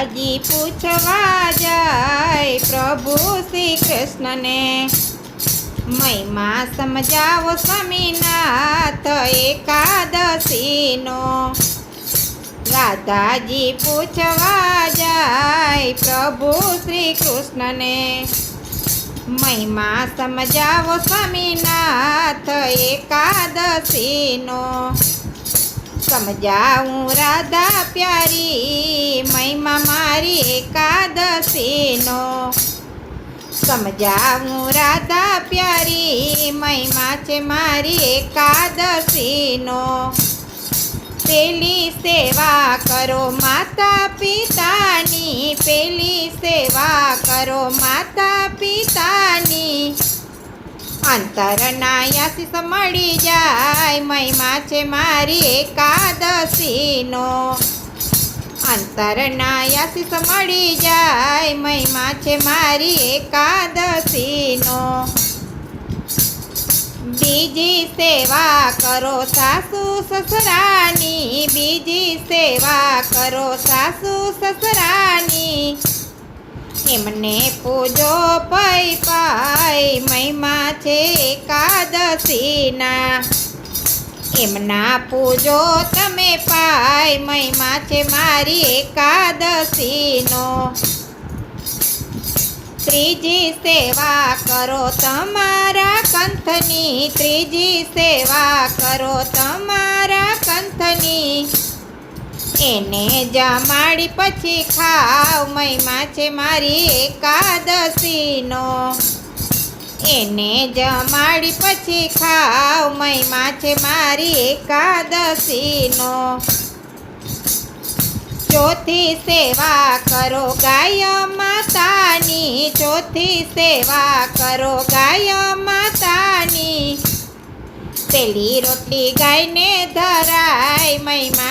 હજી પૂછવા જાય પ્રભુ શ્રી કૃષ્ણને મહિમા સમજાવો સ્વામીનાથ એકાદશીનો. રાધાજી પૂછવા જાય પ્રભુ શ્રી કૃષ્ણને મહિમા સમજાવો સ્વામીનાથ એકાદશીનો. સમજાવું રાધા પ્યારી, મહિમા મારી એકાદશીનો. સમજાવું રાધા પ્યારી, મહિમા છે મારી એકાદશીનો. પેલી સેવા કરો માતા પિતાની, પેલી સેવા કરો માતા પિતાની અંતરના આશીષ મળી જાય, મહિમા છે મારી એકાદશીનો. અંતરના મળી જાય, મહિમા છે મારી એકાદશીનો. બીજી સેવા કરો સાસુ સસરાની, બીજી સેવા કરો સાસુ સસરાની. એમને પૂજો પૈ પાય, મહિમા છે એકાદશીના. એમના પૂજો તમે પાય, મહિમા છે મારી એકાદશીનો. ત્રીજી સેવા કરો તમારા કંથની ત્રીજી સેવા કરો તમારા કંથની એને જમાડી પછી ખાવ, મહિમા છે મારી એકાદશીનો. એને જમાડી પછી ખાવ, મહિમા છે મારી એકાદશીનો. ચોથી સેવા કરો ગાય માતાની, ચોથી સેવા કરો ગાય માતાની. પેલી રોટલી ગાયને ધરાય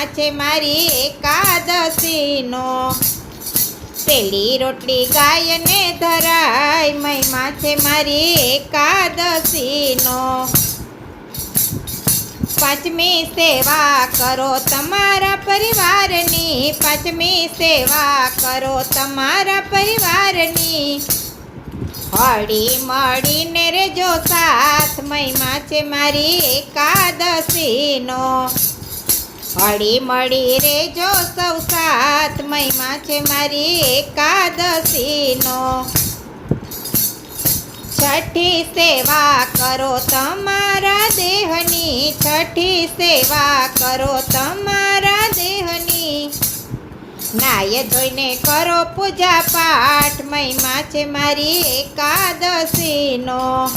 છે મારી એકાદશીનો. પેલી રોટલી ગાયને ધરાય, મહિમા છે મારી એકાદશીનો. પાંચમી સેવા કરો તમારા પરિવારની, પાંચમી સેવા કરો તમારા પરિવારની. હળી મળીને રેજો સાથ, મહિમા છે મારી એકાદશીનો. હળી મળી રેજો સૌ સાત મહિમા છે મારી એકાદશીનો. છઠ્ઠી સેવા કરો તમારા દેહની, છઠ્ઠી સેવા કરો તમારા દેહની. નાય ધોઈને કરો પૂજા પાઠ મહિમા છે મારી એકાદશીનો.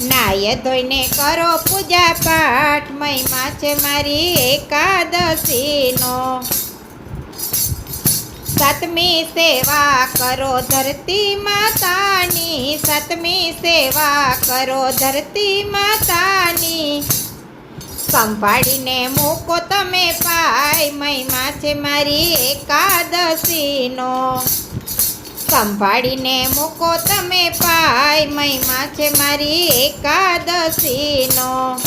નાય ધોઈને કરો પૂજા પાઠ મહિમા છે મારી એકાદશીનો. સતમી સેવા કરો ધરતી માતાની, સતમી સેવા કરો ધરતી માતાની. સંભાળીને મૂકો તમે પાય મહિમા છે મારી એકાદશીનો. સંભાળીને મૂકો તમે પાય મહિમા છે મારી એકાદશીનો.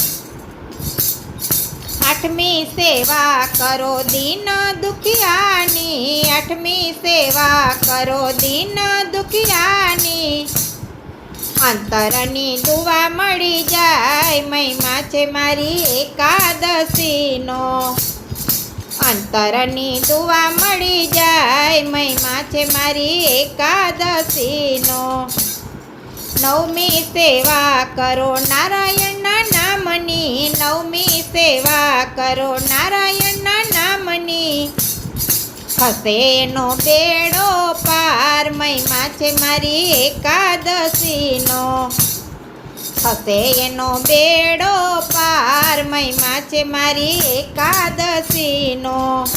આઠમી સેવા કરો દીન દુખિયાની, આઠમી સેવા કરો દીન દુખિયાની. અંતરની દુવા મળી જાય મહિમા છે મારી એકાદશીનો. અંતરની દુવા મળી જાય. મહિમા છે મારી એકાદશીનો. નવમી સેવા કરો નારાયણના નામની. નવમી સેવા કરો નારાયણના નામની. હસે એનો બેડો પાર. મહિમા છે મારી એકાદશીનો. હસે એનો બેડો પાર મહિમા છે મારી એકાદશીનો.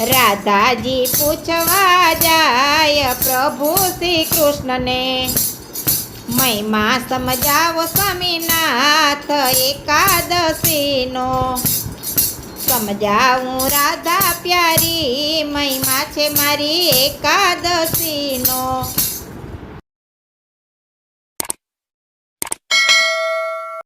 રાધાજી પૂછવા જાય પ્રભુ શ્રી કૃષ્ણને મહિમા સમજાવો સ્વામીનાથ એકાદશીનો. સમજાવું રાધા પ્યારી, મહિમા છે મારી એકાદશીનો.